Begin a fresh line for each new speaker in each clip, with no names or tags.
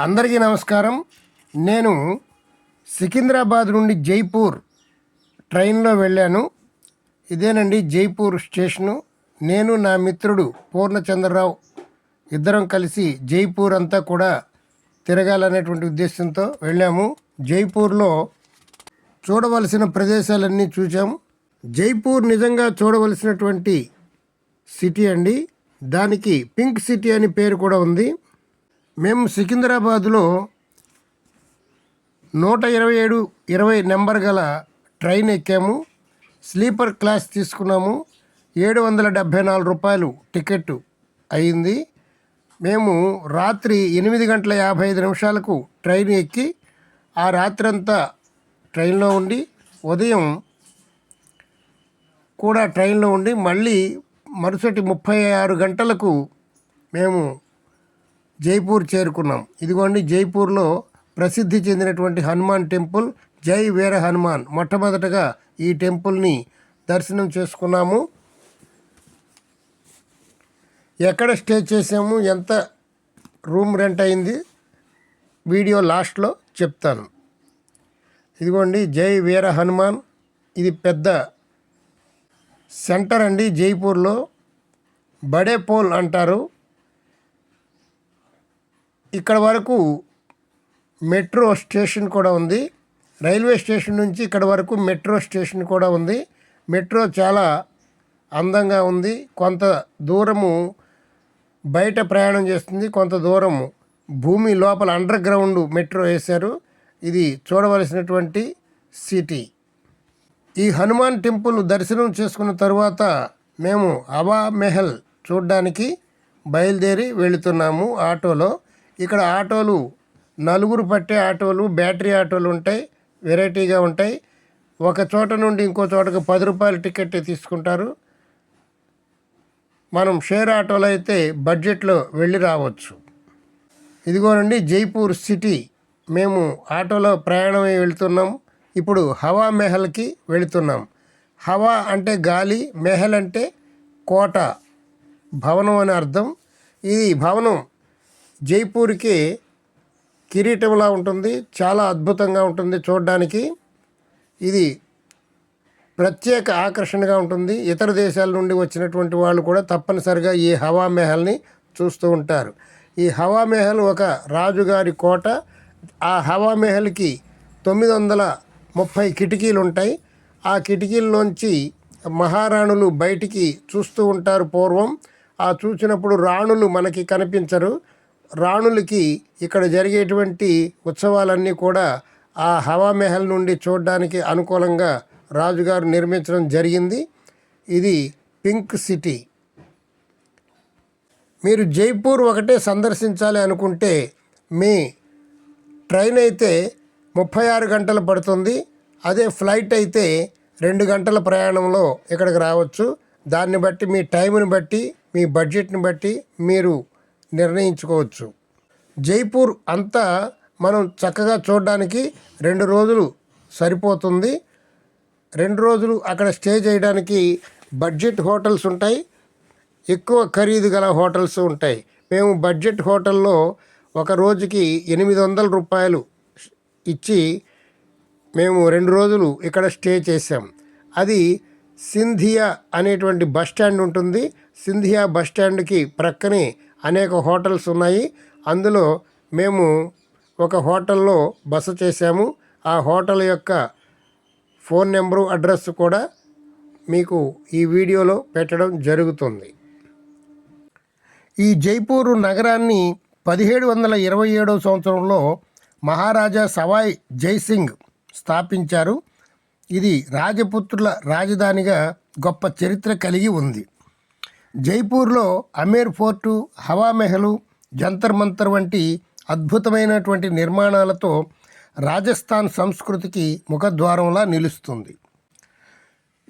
అందరికీ నమస్కారం. నేను సికింద్రాబాద్ నుండి జైపూర్ ట్రైన్లో వెళ్ళాను. ఇదేనండి జైపూర్ స్టేషను. నేను నా మిత్రుడు పూర్ణచంద్రరావు ఇద్దరం కలిసి జైపూర్ అంతా కూడా తిరగాలనేటువంటి ఉద్దేశంతో వెళ్ళాము. జైపూర్లో చూడవలసిన ప్రదేశాలన్నీ చూసాము జైపూర్ నిజంగా చూడవలసినటువంటి సిటీ అండి. దానికి పింక్ సిటీ అని పేరు కూడా ఉంది. మేము సికింద్రాబాద్లో నూట ఇరవై ఏడు ఇరవై నెంబర్ గల ట్రైన్ ఎక్కాము. స్లీపర్ క్లాస్ తీసుకున్నాము. ఏడు వందల డెబ్భై నాలుగు రూపాయలు టికెట్ అయింది. మేము రాత్రి ఎనిమిది గంటల యాభై ఐదు నిమిషాలకు ట్రైన్ ఎక్కి ఆ రాత్రంతా ట్రైన్లో ఉండి ఉదయం కూడా ట్రైన్లో ఉండి మళ్ళీ మరుసటి ముప్పై ఆరు గంటలకు మేము జైపూర్ చేరుకున్నాం. ఇదిగోండి జైపూర్లో ప్రసిద్ధి చెందినటువంటి హనుమాన్ టెంపుల్ జై వీర హనుమాన్. మొట్టమొదటగా ఈ టెంపుల్ని దర్శనం చేసుకున్నాము. ఎక్కడ స్టే చేసాము ఎంత రూమ్ రెంట్ అయింది వీడియో లాస్ట్లో చెప్తాను. ఇదిగోండి జై వీర హనుమాన్. ఇది పెద్ద సెంటర్ అండి జైపూర్లో. బడే పోల్ అంటారు. ఇక్కడ వరకు మెట్రో స్టేషన్ కూడా ఉంది. రైల్వే స్టేషన్ నుంచి ఇక్కడ వరకు మెట్రో స్టేషన్ కూడా ఉంది. మెట్రో చాలా అందంగా ఉంది. కొంత దూరము బయట ప్రయాణం చేస్తుంది. కొంత దూరము భూమి లోపల అండర్ గ్రౌండ్ మెట్రో వేశారు. ఇది చూడవలసినటువంటి సిటీ ఈ హనుమాన్ టెంపుల్ దర్శనం చేసుకున్న తరువాత మేము అవా మెహల్ చూడడానికి బయలుదేరి వెళుతున్నాము ఆటోలో. ఇక్కడ ఆటోలు నలుగురు పట్టే ఆటోలు బ్యాటరీ ఆటోలు ఉంటాయి వెరైటీగా ఉంటాయి. ఒక చోట నుండి ఇంకో చోటకు పది రూపాయల టికెట్ తీసుకుంటారు. మనం షేర్ ఆటోలో అయితే బడ్జెట్లో వెళ్ళి రావచ్చు. ఇదిగోనండి జైపూర్ సిటీ. మేము ఆటోలో ప్రయాణమై వెళ్తున్నాం. ఇప్పుడు హవా మెహల్కి వెళుతున్నాం. హవా అంటే గాలి మెహల్ అంటే కోట. భవనం అని అర్థం. ఇది భవనం జైపూర్కి కిరీటంలా ఉంటుంది. చాలా అద్భుతంగా ఉంటుంది చూడడానికి. ఇది ప్రత్యేక ఆకర్షణగా ఉంటుంది. ఇతర దేశాల నుండి వచ్చినటువంటి వాళ్ళు కూడా తప్పనిసరిగా ఈ హవా మెహల్ని చూస్తూ ఉంటారు. ఈ హవా మెహల్ ఒక రాజుగారి కోట. ఆ హవా మెహల్కి తొమ్మిది వందల ముప్పై కిటికీలు ఉంటాయి. ఆ కిటికీల్లోంచి మహారాణులు బయటికి చూస్తూ ఉంటారు పూర్వం. ఆ చూసినప్పుడు రాణులు మనకి కనిపించరు. రాణులకి ఇక్కడ జరిగేటువంటి ఉత్సవాలన్నీ కూడా ఆ హవామెహల్ నుండి చూడడానికి అనుకూలంగా రాజుగారు నిర్మించడం జరిగింది. ఇది పింక్ సిటీ. మీరు జైపూర్ ఒకటే సందర్శించాలి అనుకుంటే మీ ట్రైన్ అయితే ముప్పై ఆరు గంటలు పడుతుంది. అదే ఫ్లైట్ అయితే రెండు గంటల ప్రయాణంలో ఇక్కడికి రావచ్చు. దాన్ని బట్టి మీ టైంని బట్టి మీ బడ్జెట్ని బట్టి మీరు నిర్ణయించుకోవచ్చు. జైపూర్ అంతా మనం చక్కగా చూడడానికి రెండు రోజులు సరిపోతుంది. రెండు రోజులు అక్కడ స్టే చేయడానికి బడ్జెట్ హోటల్స్ ఉంటాయి. ఎక్కువ ఖరీదు గల హోటల్స్ ఉంటాయి. మేము బడ్జెట్ హోటల్లో ఒక రోజుకి ఎనిమిది వందల రూపాయలు ఇచ్చి మేము రెండు రోజులు ఇక్కడ స్టే చేసాం అది సింధియా అనేటువంటి బస్ స్టాండ్ ఉంటుంది. సింధియా బస్ స్టాండ్కి ప్రక్కనే అనేక హోటల్స్ ఉన్నాయి. అందులో మేము ఒక హోటల్లో బస చేశాము. ఆ హోటల్ యొక్క ఫోన్ నెంబరు అడ్రస్ కూడా మీకు ఈ వీడియోలో పెట్టడం జరుగుతుంది. ఈ జైపూర్ నగరాన్ని పదిహేడు వందల ఇరవై ఏడవ సంవత్సరంలో మహారాజా సవాయ్ జైసింగ్ స్థాపించారు. ఇది రాజపుత్రుల రాజధానిగా గొప్ప చరిత్ర కలిగి ఉంది. జైపూర్లో అమీర్ ఫోర్టు హవామెహలు జంతర్ మంతర్ వంటి అద్భుతమైనటువంటి నిర్మాణాలతో రాజస్థాన్ సంస్కృతికి ముఖద్వారంలా నిలుస్తుంది.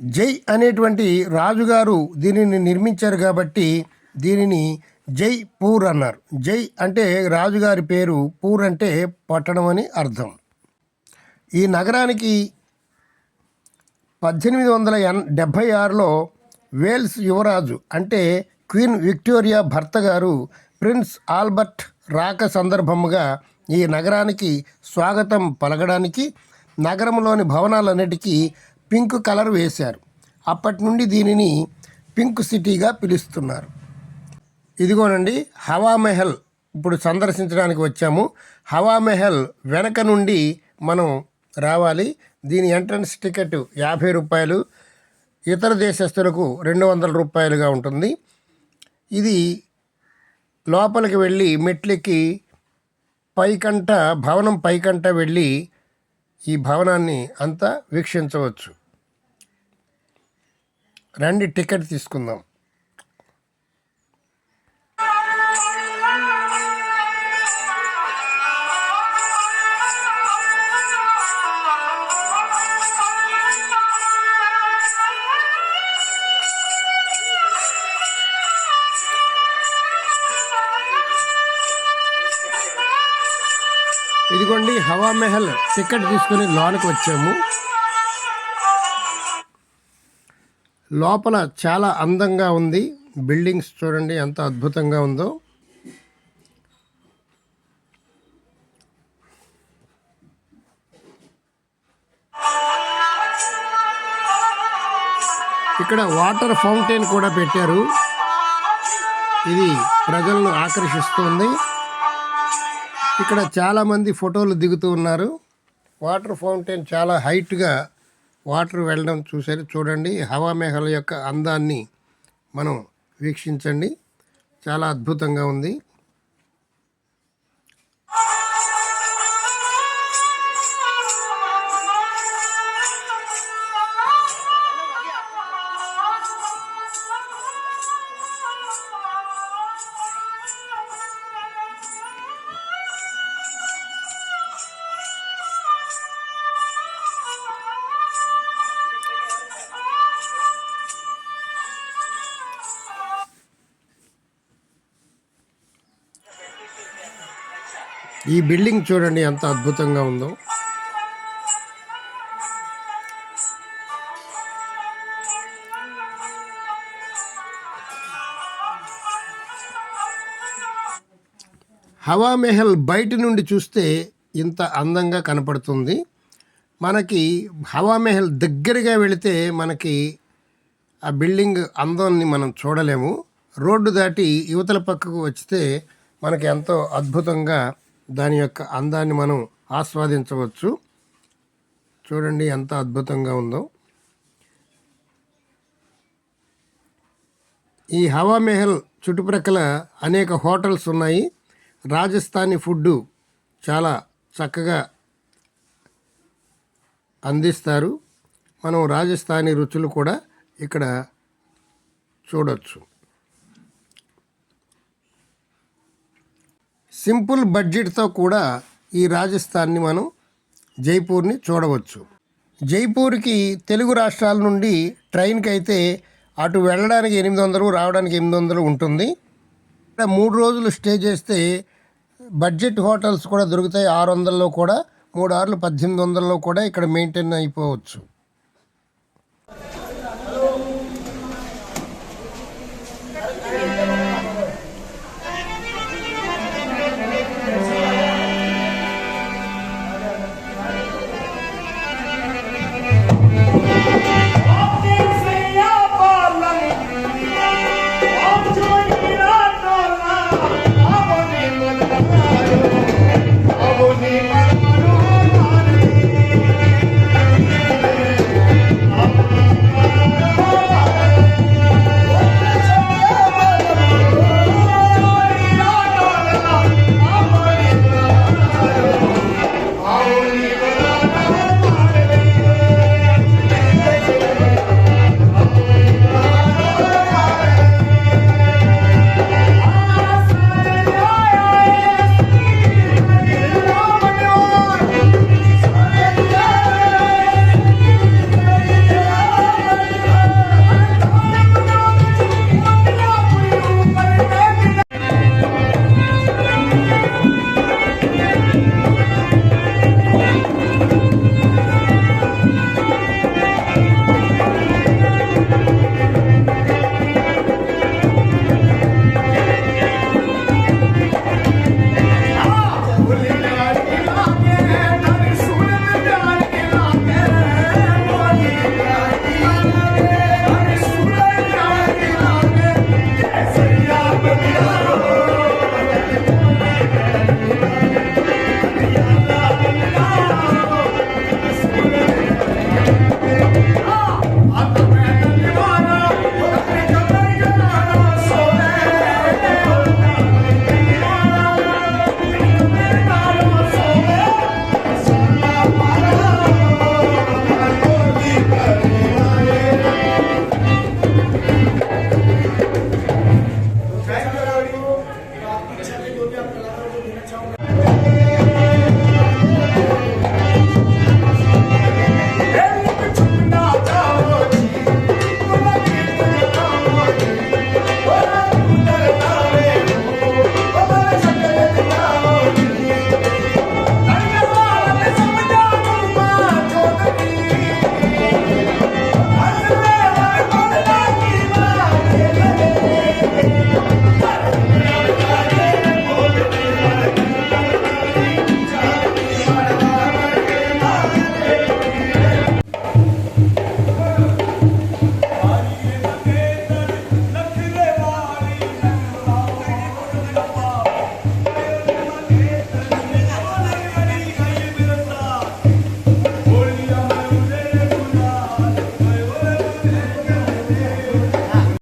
జై అనేటువంటి రాజుగారు దీనిని నిర్మించారు కాబట్టి దీనిని జై పూర్ అన్నారు. జై అంటే రాజుగారి పేరు పూర్ అంటే పట్టణం అని అర్థం. ఈ నగరానికి పద్దెనిమిది వందల ఎన్ డెబ్భై ఆరులో వేల్స్ యువరాజు అంటే క్వీన్ విక్టోరియా భర్త గారు ప్రిన్స్ ఆల్బర్ట్ రాక సందర్భముగా ఈ నగరానికి స్వాగతం పలకడానికి నగరంలోని భవనాలన్నిటికీ పింక్ కలర్ వేశారు. అప్పటి నుండి దీనిని పింక్ సిటీగా పిలుస్తున్నారు. ఇదిగోనండి హవామెహల్ ఇప్పుడు సందర్శించడానికి వచ్చాము. హవామెహల్ వెనక నుండి మనం రావాలి. దీని ఎంట్రన్స్ టికెట్ యాభై రూపాయలు ఇతర దేశస్తులకు రెండు వందల రూపాయలుగా ఉంటుంది. ఇది లోపలికి వెళ్ళి మెట్లెక్కి పైకంట భవనం పైకంట వెళ్ళి ఈ భవనాన్ని అంతా వీక్షించవచ్చు. రండి టికెట్ తీసుకుందాం. ఇదిగోండి మెహల్ టికెట్ తీసుకుని లోనికి వచ్చాము. లోపల చాలా అందంగా ఉంది. బిల్డింగ్స్ చూడండి ఎంత అద్భుతంగా ఉందో. ఇక్కడ వాటర్ ఫౌంటైన్ కూడా పెట్టారు. ఇది ప్రజలను ఆకర్షిస్తుంది. ఇక్కడ చాలామంది ఫోటోలు దిగుతూ ఉన్నారు. వాటర్ ఫౌంటైన్ చాలా హైట్గా వాటర్ వెళ్ళడం చూసారు చూడండి హవామేహల యొక్క అందాన్ని మనం వీక్షించండి. చాలా అద్భుతంగా ఉంది. ఈ బిల్డింగ్ చూడండి ఎంత అద్భుతంగా ఉందో. హవామెహల్ బయట నుండి చూస్తే ఇంత అందంగా కనపడుతుంది. మనకి హవామెహల్ దగ్గరగా వెళితే మనకి ఆ బిల్డింగ్ అందాన్ని మనం చూడలేము. రోడ్డు దాటి యువతల పక్కకు వచ్చితే మనకి ఎంతో అద్భుతంగా దాని యొక్క అందాన్ని మనం ఆస్వాదించవచ్చు. చూడండి ఎంత అద్భుతంగా ఉందో. ఈ హవామెహల్ చుట్టుప్రక్కల అనేక హోటల్స్ ఉన్నాయి. రాజస్థానీ ఫుడ్డు చాలా చక్కగా అందిస్తారు. మనం రాజస్థానీ రుచులు కూడా ఇక్కడ చూడొచ్చు. సింపుల్ బడ్జెట్తో కూడా ఈ రాజస్థాన్ని మనం జైపూర్ని చూడవచ్చు. జైపూర్కి తెలుగు రాష్ట్రాల నుండి ట్రైన్కి అయితే అటు వెళ్ళడానికి ఎనిమిది వందలు రావడానికి ఎనిమిది వందలు ఉంటుంది. ఇక్కడ మూడు రోజులు స్టే చేస్తే బడ్జెట్ హోటల్స్ కూడా దొరుకుతాయి. ఆరు వందల్లో కూడా మూడు ఆరులు పద్దెనిమిది వందల్లో కూడా ఇక్కడ మెయింటైన్ అయిపోవచ్చు.